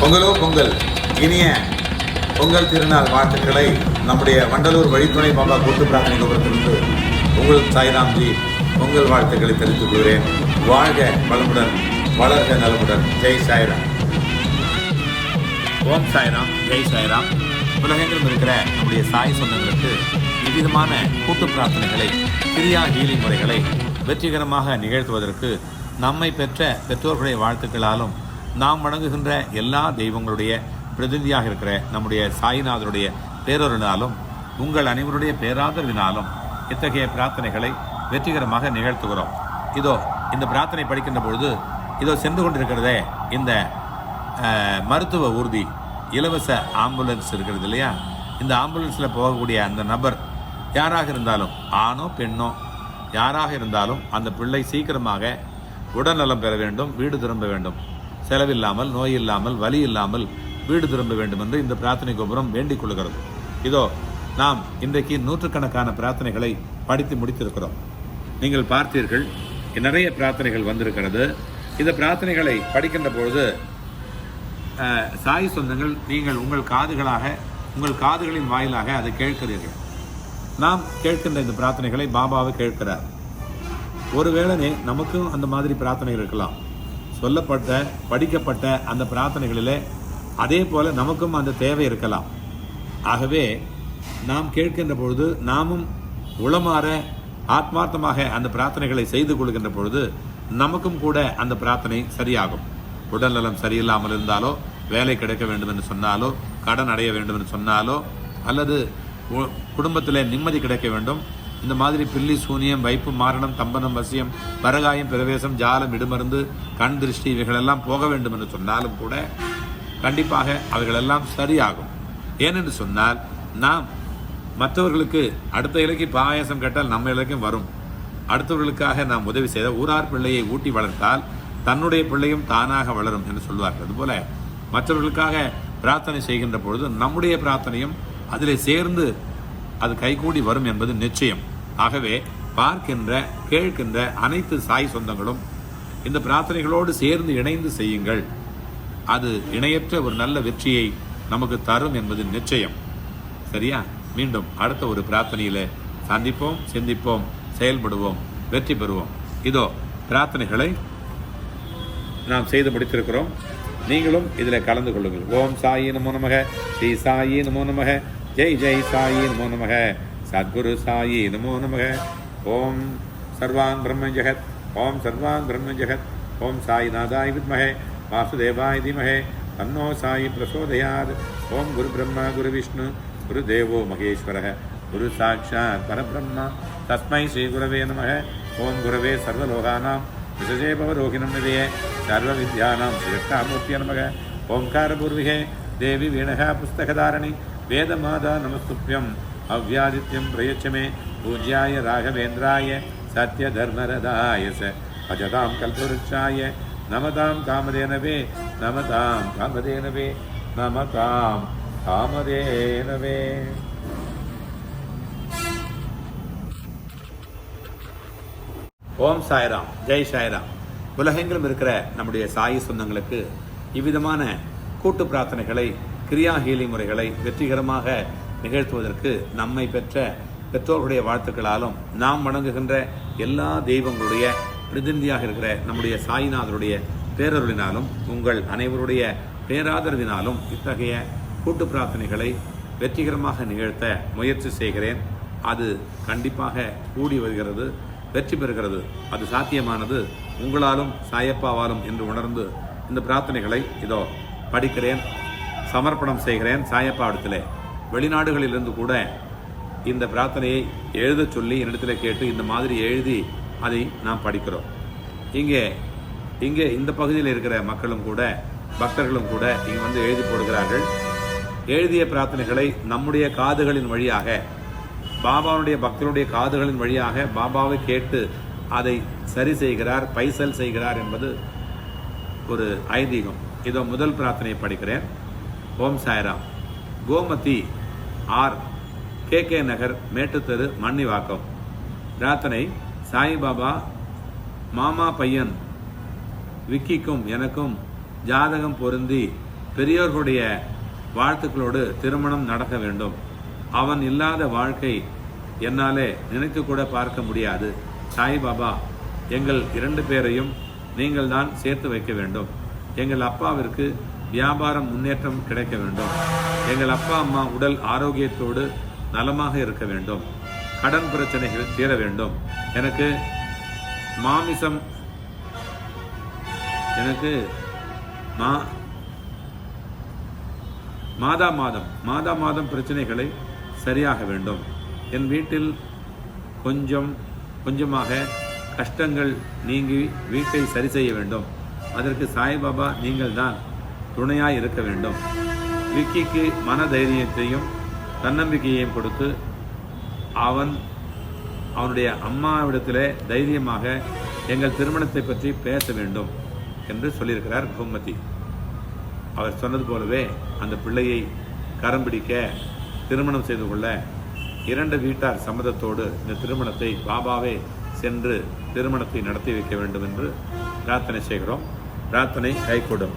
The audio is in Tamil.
பொங்கலோ பொங்கல். இனிய பொங்கல் திருநாள் வாழ்த்துக்களை நம்முடைய வண்டலூர் வழித்துணை பாபா கூட்டு பிரார்த்தனை கோபுரத்திலிருந்து உங்கள் சாய்ராம்ஜி பொங்கல் வாழ்த்துக்களை தெரிவித்துக் கொள்கிறேன். வாழ்க வளமுடன் வளர்க நலமுடன். ஜெய் சாய்ராம். ஓம் சாய்ராம் ஜெய் சாய்ராம். உலகெங்கிலும் இருக்கிற நம்முடைய சாய் சொந்தங்களுக்கு விவிதமான கூட்டு பிரார்த்தனைகளை கிரியா ஹீலி முறைகளை வெற்றிகரமாக நிகழ்த்துவதற்கு நம்மை பெற்ற பெற்றோர்களுடைய வாழ்த்துக்களாலும் நாம் வணங்குகின்ற எல்லா தெய்வங்களுடைய பிரதிநிதியாக இருக்கிற நம்முடைய சாய்நாதருடைய பேரொருனாலும் உங்கள் அனைவருடைய பேராதரவினாலும் இத்தகைய பிரார்த்தனைகளை வெற்றிகரமாக நிகழ்த்துகிறோம். இதோ இந்த பிரார்த்தனை படிக்கின்ற பொழுது இதோ சென்று கொண்டிருக்கிறதே இந்த மருத்துவ ஊர்தி இலவச ஆம்புலன்ஸ் இருக்கிறது இல்லையா? இந்த ஆம்புலன்ஸில் போகக்கூடிய அந்த நபர் யாராக இருந்தாலும் ஆணோ பெண்ணோ யாராக இருந்தாலும் அந்த பிள்ளை சீக்கிரமாக உடல்நலம் பெற வேண்டும் வீடு திரும்ப வேண்டும். செலவில்லாமல் நோய் இல்லாமல் வலி இல்லாமல் வீடு திரும்ப வேண்டும் என்று இந்த பிரார்த்தனை கோபுரம் வேண்டிக் கொள்கிறது. இதோ நாம் இன்றைக்கு நூற்றுக்கணக்கான பிரார்த்தனைகளை படித்து முடித்திருக்கிறோம். நீங்கள் பார்த்தீர்கள் நிறைய பிரார்த்தனைகள் வந்திருக்கிறது. இந்த பிரார்த்தனைகளை படிக்கின்ற பொழுது சாய் சொந்தங்கள் நீங்கள் உங்கள் காதுகளாக உங்கள் காதுகளின் வாயிலாக அதை கேட்கிறீர்கள். நாம் கேட்கின்ற இந்த பிரார்த்தனைகளை பாபாவை கேட்கிறார். ஒருவேளை நமக்கும் அந்த மாதிரி பிரார்த்தனைகள் இருக்கலாம். சொல்லப்பட்ட படிக்கப்பட்ட அந்த பிரார்த்தனைகளிலே அதே போல் நமக்கும் அந்த தேவை இருக்கலாம். ஆகவே நாம் கேட்கின்ற பொழுது நாமும் உளமாற ஆத்மார்த்தமாக அந்த பிரார்த்தனைகளை செய்து கொள்கின்ற பொழுது நமக்கும் கூட அந்த பிரார்த்தனை சரியாகும். உடல்நலம் சரியில்லாமல் இருந்தாலோ வேலை கிடைக்க வேண்டும் என்று சொன்னாலோ கடன் அடைய வேண்டும் என்று சொன்னாலோ அல்லது குடும்பத்தில் நிம்மதி கிடைக்க வேண்டும். இந்த மாதிரி பில்லி சூனியம் வைப்பு மாரணம் தம்பனம் வசியம் பரகாயம் பிரவேசம் ஜாலம் இடுமருந்து கண் திருஷ்டி இவைகளெல்லாம் போக வேண்டும் என்று சொன்னாலும் கூட கண்டிப்பாக அவைகளெல்லாம் சரியாகும். ஏனென்று சொன்னால் நாம் மற்றவர்களுக்கு அடுத்த இலைக்கு பாயாசம் கேட்டால் நம்ம இலைக்கும் வரும். அடுத்தவர்களுக்காக நாம் உதவி செய்த ஊரார் பிள்ளையை ஊட்டி வளர்த்தால் தன்னுடைய பிள்ளையும் தானாக வளரும் என்று சொல்வார்கள். அதுபோல மற்றவர்களுக்காக பிரார்த்தனை செய்கின்ற பொழுது நம்முடைய பிரார்த்தனையும் அதிலே சேர்ந்து அது கைகூடி வரும் என்பது நிச்சயம். ஆகவே பார்க்கின்ற கேட்கின்ற அனைத்து சாய் சொந்தங்களும் இந்த பிரார்த்தனைகளோடு சேர்ந்து இணைந்து செய்யுங்கள். அது இணையற்ற ஒரு நல்ல வெற்றியை நமக்கு தரும் என்பது நிச்சயம். சரியா? மீண்டும் அடுத்த ஒரு பிரார்த்தனையில் சந்திப்போம் சிந்திப்போம் செயல்படுவோம் வெற்றி பெறுவோம். இதோ பிரார்த்தனைகளை நாம் செய்து முடித்திருக்கிறோம். நீங்களும் இதில் கலந்து கொள்ளுங்கள். ஓம் சாயி நமோ நமக. ஸ்ரீ சாயி நமோ நமக. जय जय साई नमो नम। सद्गुरु साई नमो नम। ओं सर्वान् ब्रह्म जगत ओं सर्वान् ब्रह्म जगत साई नादाय विमहे वासुदेवाय धीमहे, तन्नो साई प्रसोदयाद ओं गुरब्रह्म गुर विष्णु गुरदेव महेश्वरः। गुरु साक्षात् परब्रह्म। तस्मै श्रीगुरवे नमः। ओम गुरवे सर्वलोकानां, विशजे भवरोहिणं निधये, सर्वविद्यानां देवी वीणः पुस्तकधारिणी। வேதமாதா நமஸ்துப்பியம் அவ்யாதித்யம் பிரயச்சமே பூஜ்யாய ராகவேந்திராய சத்ய தர்மரதாய ச அஜதாம் கல்பவருட்சாய நமதாம் காமதேனவே நமதாம் காமதேனவே நமதாம் காமதேனவே ஓம் சாய்ராம் ஜெய் சாய்ராம். உலகெங்கிலும் இருக்கிற நம்முடைய சாயி சொந்தங்களுக்கு இவ்விதமான கூட்டு பிரார்த்தனைகளை கிரியா ஹீலி முறைகளை வெற்றிகரமாக நிகழ்த்துவதற்கு நம்மை பெற்ற பெற்றோர்களுடைய வாழ்த்துக்களாலும் நாம் வணங்குகின்ற எல்லா தெய்வங்களுடைய பிரதிநிதியாக இருக்கிற நம்முடைய சாய்நாதருடைய பேரருளினாலும் உங்கள் அனைவருடைய பேராதரவினாலும் இத்தகைய கூட்டு பிரார்த்தனைகளை வெற்றிகரமாக நிகழ்த்த முயற்சி செய்கிறேன். அது கண்டிப்பாக கூடி வருகிறது வெற்றி பெறுகிறது. அது சாத்தியமானது உங்களாலும் சாயப்பாவாலும் என்று உணர்ந்து இந்த பிரார்த்தனைகளை இதோ படிக்கிறேன். சமர்ப்பணம் செய்கிறேன் சாயப்பாவிடத்திலே வெளிநாடுகளிலிருந்து கூட இந்த பிரார்த்தனையை எழுதச் சொல்லி என்னிடத்தில் கேட்டு இந்த மாதிரி எழுதி அதை நாம் படிக்கிறோம். இங்கே இங்கே இந்த பகுதியில் இருக்கிற மக்களும் கூட பக்தர்களும் கூட இங்கே வந்து எழுதி போடுகிறார்கள். எழுதிய பிரார்த்தனைகளை நம்முடைய காதுகளின் வழியாக பாபாவுடைய பக்தருடைய காதுகளின் வழியாக பாபாவை கேட்டு அதை சரி செய்கிறார் பைசல் செய்கிறார் என்பது ஒரு ஐதீகம். இதோ முதல் பிரார்த்தனையை படிக்கிறேன். Om Sairam. Gomathi R. K. K. Nagar Mettutheru Mannivakkam. பிரார்த்தனை சாய்பாபா மாமா பையன் விக்கிக்கும் எனக்கும் ஜாதகம் பொருந்தி பெரியோர்களுடைய வாழ்த்துக்களோடு திருமணம் நடக்க வேண்டும். அவன் இல்லாத வாழ்க்கை என்னாலே நினைத்து கூட பார்க்க முடியாது. சாய்பாபா எங்கள் இரண்டு பேரையும் நீங்கள் தான் சேர்த்து வைக்க வேண்டும். எங்கள் அப்பாவிற்கு வியாபாரம் முன்னேற்றம் கிடைக்க வேண்டும். எங்கள் அப்பா அம்மா உடல் ஆரோக்கியத்தோடு நலமாக இருக்க வேண்டும். கடன் பிரச்சனைகள் தீர வேண்டும். எனக்கு மாமிசம் எனக்கு மா மாதா மாதம் மாதா மாதம் பிரச்சனைகளை சரியாக வேண்டும். என் வீட்டில் கொஞ்சம் கொஞ்சமாக கஷ்டங்கள் நீங்கி வீட்டை சரி செய்ய வேண்டும். அதற்கு சாய்பாபா நீங்கள் தான் துணையாய் இருக்க வேண்டும். விக்கிக்கு மன தைரியத்தையும் தன்னம்பிக்கையையும் கொடுத்து அவன் அவனுடைய அம்மாவிடத்திலே தைரியமாக எங்கள் திருமணத்தை பற்றி பேச வேண்டும் என்று சொல்லியிருக்கிறார் கோமதி அவர் சொன்னது போலவே அந்த பிள்ளையை கரம் பிடிக்க திருமணம் செய்து கொள்ள இரண்டு வீட்டார் சம்மதத்தோடு இந்த திருமணத்தை பாபாவே சென்று திருமணத்தை நடத்தி வைக்க வேண்டும் என்று பிரார்த்தனை செய்கிறோம். பிரார்த்தனை கைகூடும்.